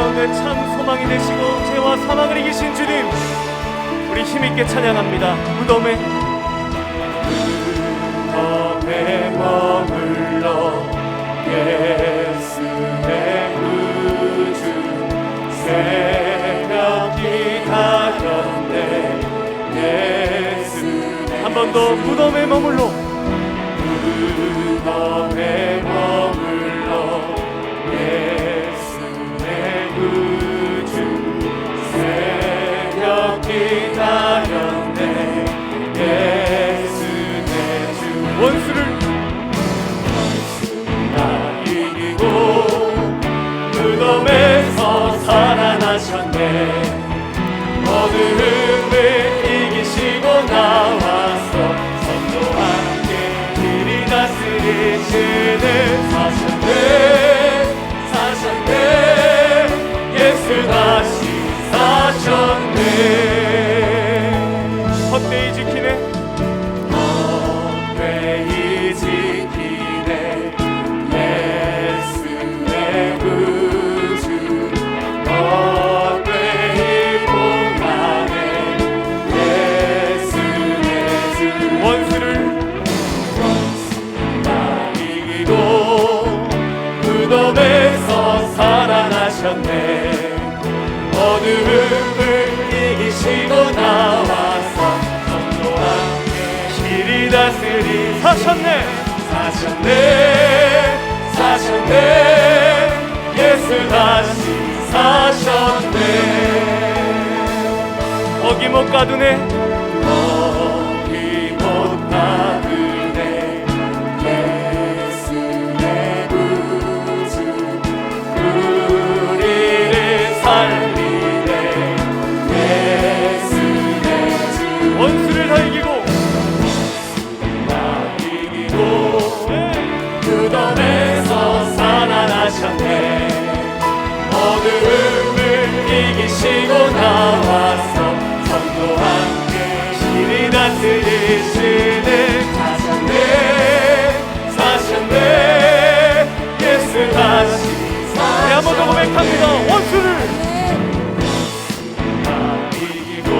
가운데 참 소망이 되시고 죄와 사망을 이기신 주님 우리 힘있게 찬양합니다. 무덤에 무덤에 머물러 예수의 구주 새벽 기다렸네 예수의 한번 더 무덤에 머물러 새 예수 다시 사셨네 가두네. 거기 못 가두네. 예수의 구주 우리를 살리네. 예수 내주. 원수를 다 이기고 고백합니다. 원수를. 다 이기고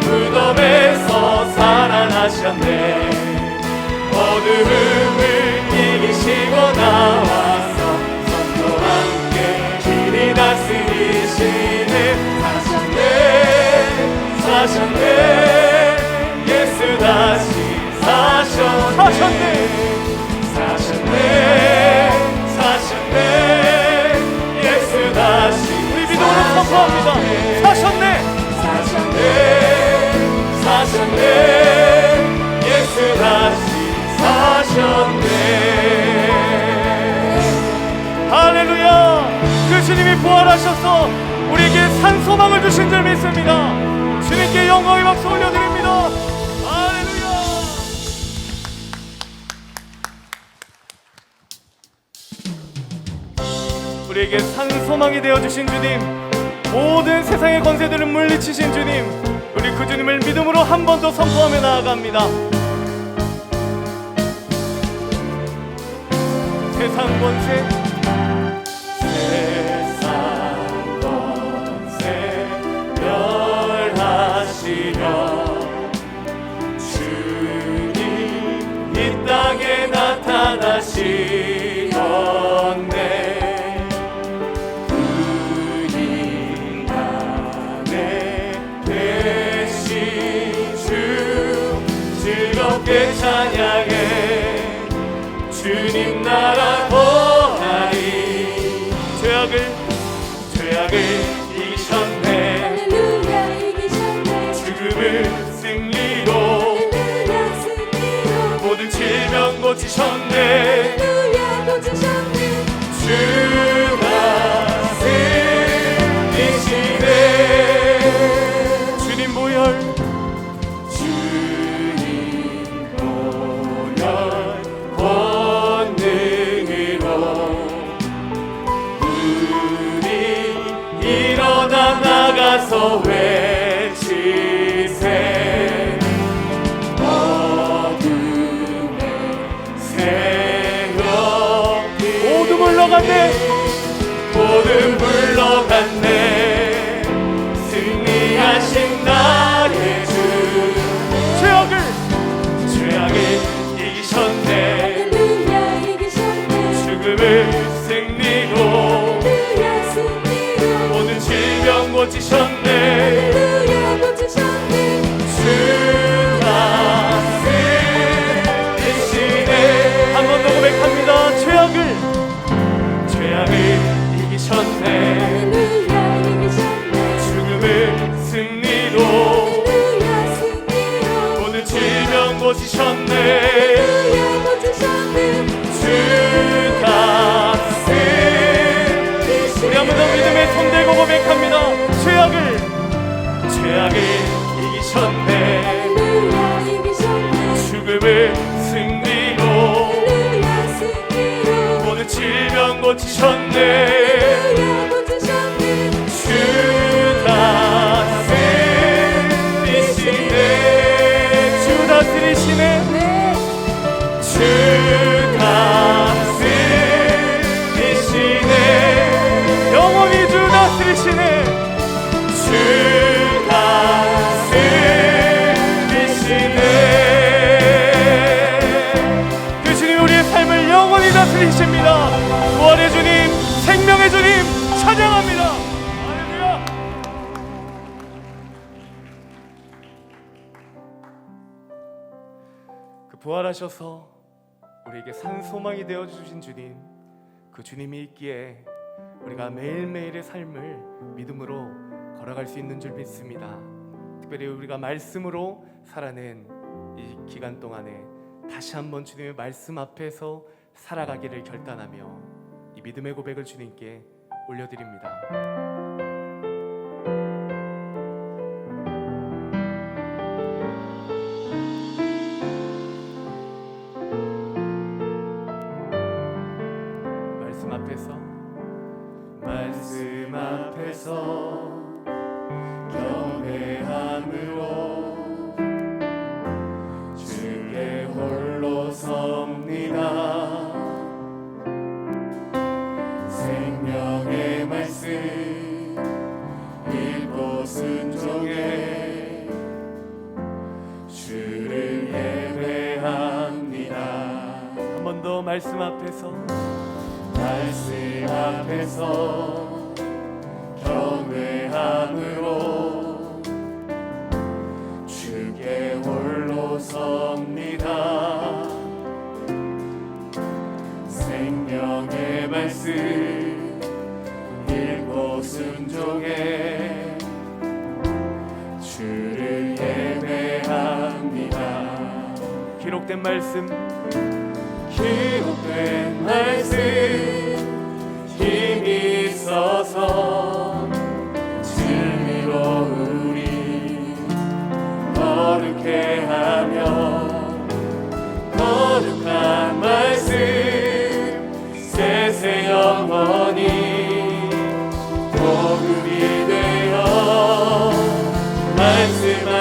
무덤에서 살아나셨네. 어두움을 이기시고 나와서 성도와 함께 길이 다스리시네 사셨네. 사셨네 할렐루야. 그 주님이 부활하셔서 우리에게 산 소망을 주신 줄 믿습니다. 주님께 영광의 박수 올려드립니다. 할렐루야. 우리에게 산 소망이 되어 주신 주님 모든 세상의 권세들을 물리치신 주님 우리 그 주님을 믿음으로 한 번 더 선포하며 나아갑니다. 세상 권세 즐겁게 찬양해. 주님 나라 거하리. 죄악을 죄악을 이기셨네. 할렐루야 이기셨네. 죽음을 승리로. 할렐루야 승리로. 모든 질병 고치셨네 So soul 고치셨네. 주다 쓰시네. 영원히 주다 쓰시네. 주 하셔서 우리에게 산 소망이 되어 주신 주님, 그 주님이 있기에 우리가 매일매일의 삶을 믿음으로 걸어갈 수 있는 줄 믿습니다. 특별히 우리가 말씀으로 살아낸 이 기간 동안에 다시 한번 주님의 말씀 앞에서 살아가기를 결단하며 이 믿음의 고백을 주님께 올려드립니다. 말씀 앞에서. 말씀 앞에서. землі.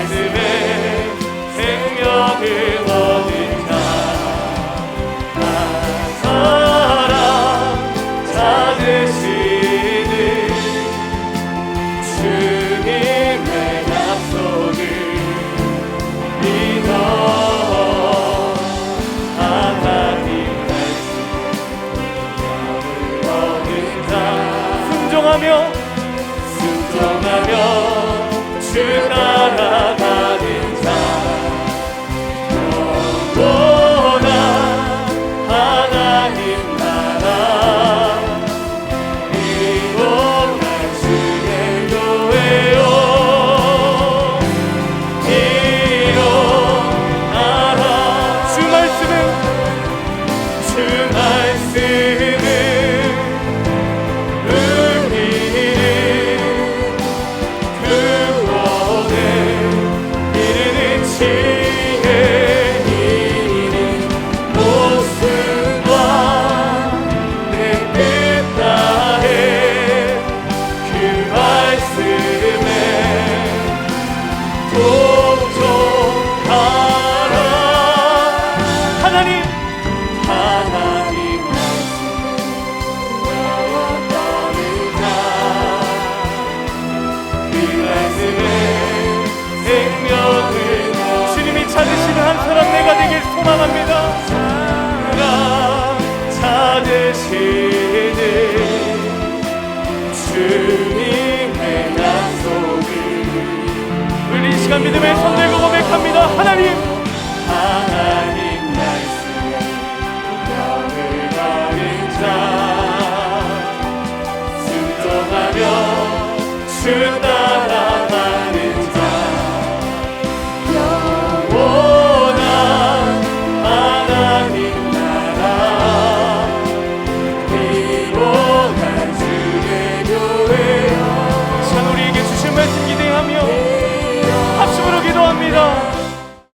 말씀에 생명을 얻은 자나 사랑 찾으시는 주님의 약속을 믿어 하나님 말씀 생명을 얻은 자 순종하며 한 사람 내가 되길 소망합니다. 사랑 찾으시는 주님의 약속을 우리 이 시간 믿음에 손들고 고백합니다. 하나님.